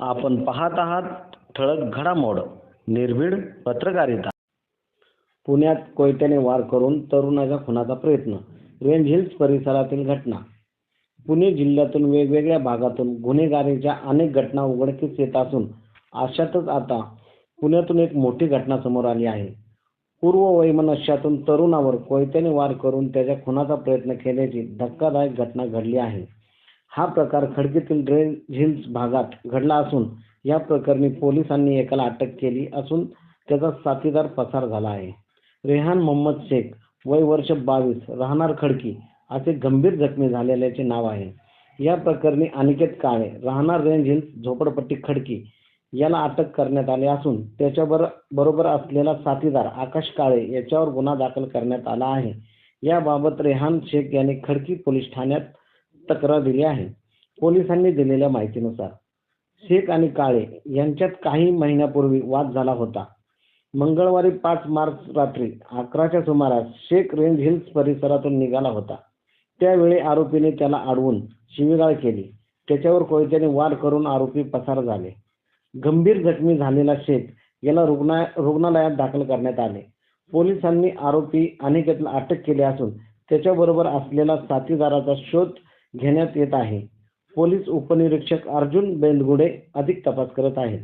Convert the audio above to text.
आपण पाहत आहात ठळक घडामोड निर्भीड पत्रकारिता. पुण्यात कोयत्याने वार करून तरुणाच्या खुनाचा प्रयत्न रेंज हिल्स परिसरातील घटना. पुणे जिल्ह्यातून वेगवेगळ्या भागातून गुन्हेगारीच्या अनेक घटना उघडकीस येत असून अशातच आता पुण्यातून एक मोठी घटना समोर आली आहे. पूर्व वैमनस्यातून तरुणावर कोयत्याने वार करून त्याच्या खुनाचा प्रयत्न केल्याची धक्कादायक घटना घडली आहे. हा प्रकार खडकीतील ड्रेन हिल्स भागात घडला असून या प्रकरणी पोलिसांनी एकाला अटक केली असून त्याचा साथीदार पसार झाला आहे. रेहान मोहम्मद शेख वय वर्ष बावीस राहणार खडकी असे गंभीर जखमी झालेल्याचे नाव आहे. या प्रकरणी अनिकेत काळे राहणार रेंज हिल्स झोपडपट्टी खडकी याला अटक करण्यात आली असून त्याच्याबर बरोबर असलेला साथीदार आकाश काळे याच्यावर गुन्हा दाखल करण्यात आला आहे. याबाबत रेहान शेख यांनी खडकी पोलीस ठाण्यात तक्रार दिली आहे. पोलिसांनी दिलेल्या माहितीनुसार शेख आणि काळे यांच्यात काही महिन्यापूर्वी वाद झाला होता. मंगळवारी पाच मार्च रात्री अकराच्या सुमारास शेख रेंज हिल्स परिसरातून निघाला होता. त्यावेळी आरोपीने त्याला अडवून शिवीगाळ केली. त्याच्यावर कोयत्याने वार करून आरोपी पसार झाले. गंभीर जखमी झालेला शेख याला रुग्णा रुग्णालयात दाखल करण्यात आले. पोलिसांनी आरोपी अनिकेतला अटक केली असून त्याच्याबरोबर असलेला साथीदाराचा शोध घेण्यात येत आहे. पोलीस उपनिरीक्षक अर्जुन बेंदगुडे अधिक तपास करत आहेत.